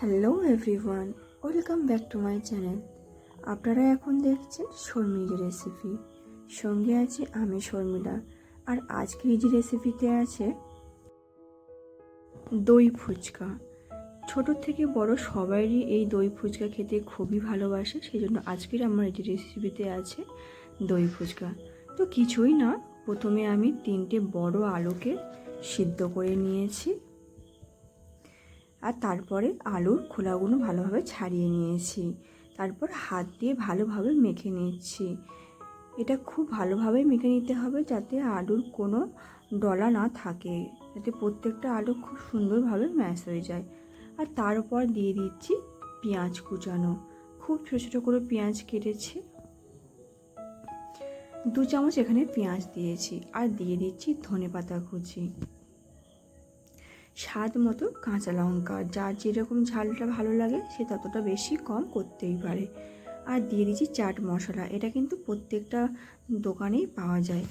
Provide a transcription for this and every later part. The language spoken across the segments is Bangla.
Hello everyone, welcome back to my channel. আপনারা এখন দেখছেন শর্মিলি রেসিপি। সঙ্গে আছে আমি শর্মিলা। আর আজকের যে রেসিপিতে আছে দই ফুচকা। ছোট থেকে বড় সবারই এই দই ফুচকা খেতে খুবই ভালোবাসে সেই জন্য আজকের আমার এই রেসিপিতে আছে দই ফুচকা। তো কিছুই না, প্রথমে আমি তিনটে বড় আলুকে সিদ্ধ করে নিয়েছি। আর তারপরে আলুর খোলাগুলো ভালোভাবে ছাড়িয়ে নিয়েছি। তারপর হাত দিয়ে ভালোভাবে মেখে নিচ্ছি। এটা খুব ভালোভাবে মেখে নিতে হবে যাতে আলুর কোনো ডলা না থাকে, যাতে প্রত্যেকটা আলু খুব সুন্দরভাবে ম্যাশ হয়ে যায়। আর তার উপর দিয়ে দিচ্ছি পেঁয়াজ কুচানো। খুব ছোটো ছোটো করে পেঁয়াজ কেটেছি। দু চামচ এখানে পেঁয়াজ দিয়েছি। আর দিয়ে দিচ্ছি ধনে পাতা কুচি। স্বাদ মতো কাঁচা লঙ্কা। যার যেরকম ঝালটা ভালো লাগে, সে ততটা বেশি কম করতেই পারে। আর দিয়ে দিচ্ছি চাট মশলা। এটা কিন্তু প্রত্যেকটা দোকানেই পাওয়া যায়।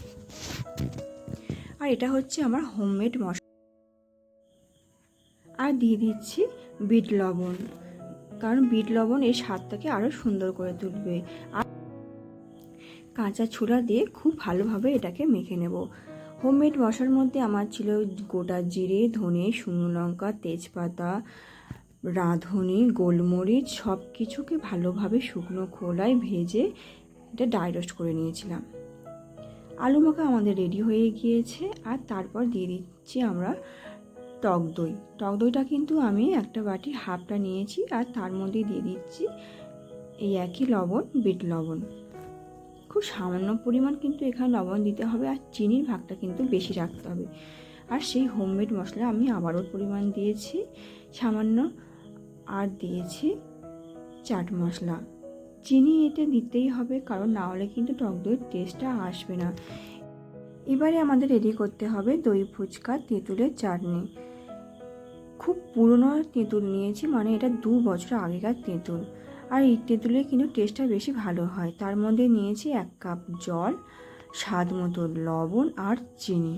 আর এটা হচ্ছে আমার হোমমেড মশলা আর দিয়ে দিচ্ছি বিট লবণ। কারণ বিট লবণ এই স্বাদটাকে আরও সুন্দর করে তুলবে। আর কাঁচা ছোলা দিয়ে খুব ভালোভাবে এটাকে মেখে নেব। হোমমেড মশলার মধ্যে আমার ছিল গোটা জিরে, ধনে, শুকনো লঙ্কা, তেজপাতা, রাঁধুনি, গোলমরিচ সব কিছুকে ভালোভাবে শুকনো খোলায় ভেজে এটা ড্রাই রোস্ট করে নিয়েছিলাম। আলু মাখা আমাদের রেডি হয়ে গিয়েছে আর তারপর দিয়ে দিচ্ছি আমরা টক দই। টক দইটা কিন্তু আমি একটা বাটি হাফটা নিয়েছি আর তার মধ্যে দিয়ে দিচ্ছি এই একই লবণ, বিট লবণ। খুব সামান্য পরিমাণ কিন্তু এখানে লবণ দিতে হবে আর চিনির ভাগটা কিন্তু বেশি রাখতে হবে। আর সেই হোমমেড মশলা আমি আবারও পরিমাণ দিয়েছি। সামান্য আর দিয়েছি চাট মশলা। চিনি এতে দিতেই হবে কারণ না হলে কিন্তু টক দইয়ের টেস্টটা আসবে না। এবারে আমাদের রেডি করতে হবে দই, ফুচকা, তেঁতুলের চাটনি। খুব পুরনো তেঁতুল নিয়েছি মানে এটা দু বছর আগেকার তেঁতুল। আর এই তেঁতুলের কিন্তু টেস্টটা বেশি ভালো হয়। তার মধ্যে নিয়েছি এক কাপ জল, স্বাদ মতো লবণ আর চিনি।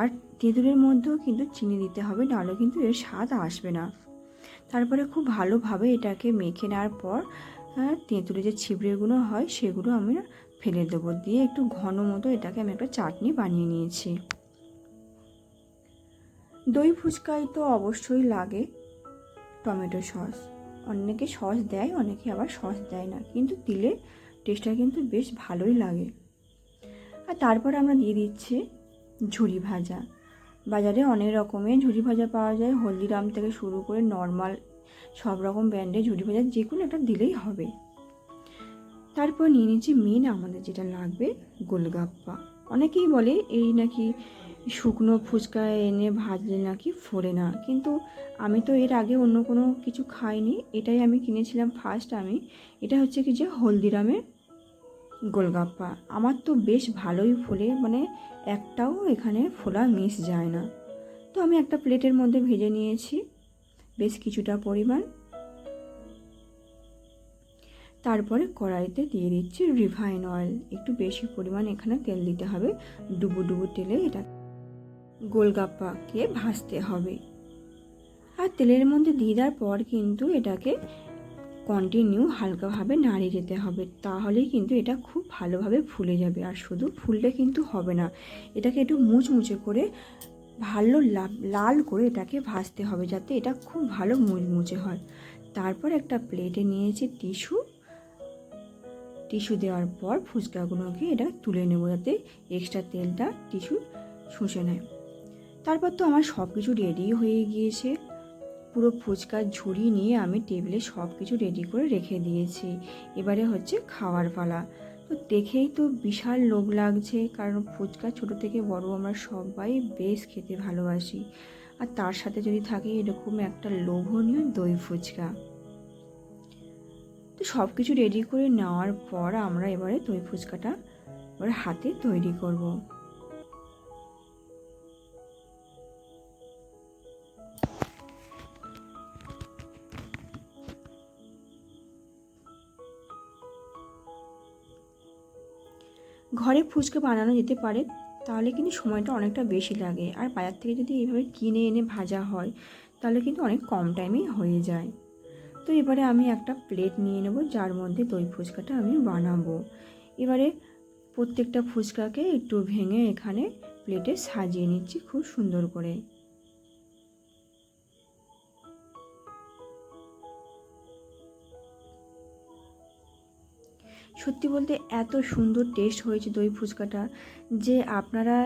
আর তেঁতুলের মধ্যেও কিন্তু চিনি দিতে হবে, নাহলে কিন্তু এর স্বাদ আসবে না। তারপরে খুব ভালোভাবে এটাকে মেখে নেওয়ার পর তেঁতুলের যে ছিবড়েগুলো হয়, সেগুলো আমি ফেলে দেবো। দিয়ে একটু ঘন মতো এটাকে আমি একটা চাটনি বানিয়ে নিয়েছি। দই ফুচকাই তো অবশ্যই লাগে টমেটো সস। অনেকে সস দেয়, অনেকে আবার সস দেয় না। কিন্তু দিলে টেস্টটা কিন্তু বেশ ভালোই লাগে। আর তারপর আমরা দিয়ে দিচ্ছি ঝুরি ভাজা। বাজারে অনেক রকমের ঝুরি ভাজা পাওয়া যায়। হলদিরাম থেকে শুরু করে নর্মাল সব রকম ব্র্যান্ডের ঝুরি ভাজা, যে কোনো একটা দিলেই হবে। তারপর নিয়ে নিচ্ছি মেন আমাদের যেটা লাগবে গোলগাপ্পা। অনেকেই বলে এই নাকি শুকনো ফুচকা এনে ভাজলে নাকি ফোরে না। কিন্তু আমি তো এর আগে অন্য কোনো কিছু খাইনি, এটাই আমি কিনেছিলাম ফার্স্ট আমি। এটা হচ্ছে কি যে হলদিরামের গোলগাপ্পা। আমার তো বেশ ভালোই ফোলে মানে একটাও এখানে ফোলা মিস যায় না। তো আমি একটা প্লেটের মধ্যে ভেজে নিয়েছি, বেশ কিছুটা পরিমাণ। তারপরে কড়াইতে দিয়ে দিচ্ছি রিফাইন অয়েল। একটু বেশি পরিমাণ এখানে তেল দিতে হবে। ডুবু ডুবু তেলে এটা গোলগাপ্পাকে ভাজতে হবে। আর তেলের মধ্যে দিয়ে দেওয়ার পর কিন্তু এটাকে কন্টিনিউ হালকাভাবে নাড়িয়ে যেতে হবে। তাহলেই কিন্তু এটা খুব ভালোভাবে ফুলে যাবে। আর শুধু ফুললে কিন্তু হবে না। এটাকে একটু মুচমুচে করে ভালো লাল করে এটাকে ভাজতে হবে যাতে এটা খুব ভালো মুচমুচে হয়। তারপর একটা প্লেটে নিয়েছি টিস্যু। টিস্যু দেওয়ার পর ফুচকাগুলোকে এটা তুলে নেব যাতে এক্সট্রা তেলটা টিস্যু শুষে নেয়। তারপর তো আমার সব কিছু রেডি হয়ে গিয়েছে। পুরো ফুচকার ঝুড়ি নিয়ে আমি টেবিলে সব কিছু রেডি করে রেখে দিয়েছি। এবারে হচ্ছে খাওয়ার পালা। তো দেখেই তো বিশাল লোভ লাগছে, কারণ ফুচকা ছোট থেকে বড় আমরা সবাই বেশ খেতে ভালোবাসি। আর তার সাথে যদি থাকে এরকম একটা লোভনীয় দই ফুচকা। তো সব কিছু রেডি করে নেওয়ার পর আমরা এবারে দই ফুচকাটা এবারে হাতে তৈরি করব। ঘরে ফুচকা বানানো যেতে পারে, তাহলে কিন্তু সময়টা অনেকটা বেশি লাগে। আর বাজার থেকে যদি এইভাবে কিনে এনে ভাজা হয়, তাহলে কিন্তু অনেক কম টাইমেই হয়ে যায়। তো এবারে আমি একটা প্লেট নিয়ে নেব, যার মধ্যে দই ফুচকাটা আমি বানাবো। এবারে প্রত্যেকটা ফুচকাকে একটু ভেঙে এখানে প্লেটে সাজিয়ে নিচ্ছি খুব সুন্দর করে। সত্যি বলতে এত সুন্দর টেস্ট হয়েছে দই ফুচকাটা যে আপনারা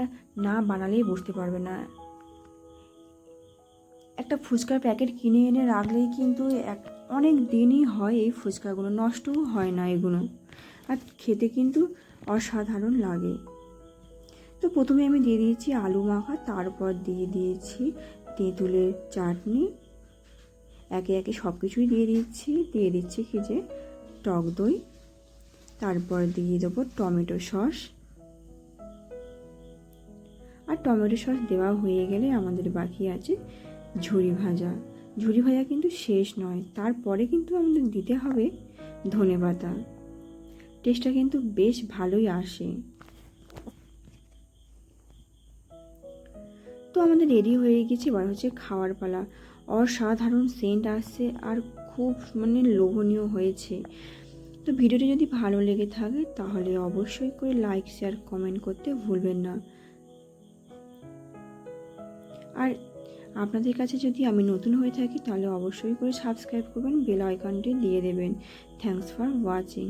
না বানালেই বুঝতে পারবে না। একটা ফুচকার প্যাকেট কিনে এনে রাখলেই কিন্তু এক অনেক দিনই হয় এই ফুচকাগুলো, নষ্টও হয় না এগুলো। আর খেতে কিন্তু অসাধারণ লাগে। তো প্রথমে আমি দিয়ে দিয়েছি আলু মাখা, তারপর দিয়ে দিয়েছি তেঁতুলের চাটনি। একে একে সব কিছুই দিয়ে দিচ্ছি দিয়ে দিচ্ছি কি যে টক দই। তারপর দিয়ে দেবো টমেটো সস। আর টমেটো সস দেওয়া হয়ে গেলে আমাদের বাকি আছে ঝুরি ভাজা। ঝুরি ভাজা কিন্তু শেষ নয়, তারপরে কিন্তু আমাদের দিতে হবে ধনে পাতা। টেস্টটা কিন্তু বেশ ভালোই আসে। তো আমাদের রেডি হয়ে গেছে, এবার হচ্ছে খাওয়ার পালা। অসাধারণ সেন্ট আসছে আর খুব মানে লোভনীয় হয়েছে। তো ভিডিওটি যদি ভালো লেগে থাকে, তাহলে অবশ্যই করে লাইক শেয়ার কমেন্ট করতে ভুলবেন না। আর আপনাদের কাছে যদি আমি নতুন হয়ে থাকি তাহলে অবশ্যই করে সাবস্ক্রাইব করবেন, বেল আইকনটি দিয়ে দেবেন। Thanks for watching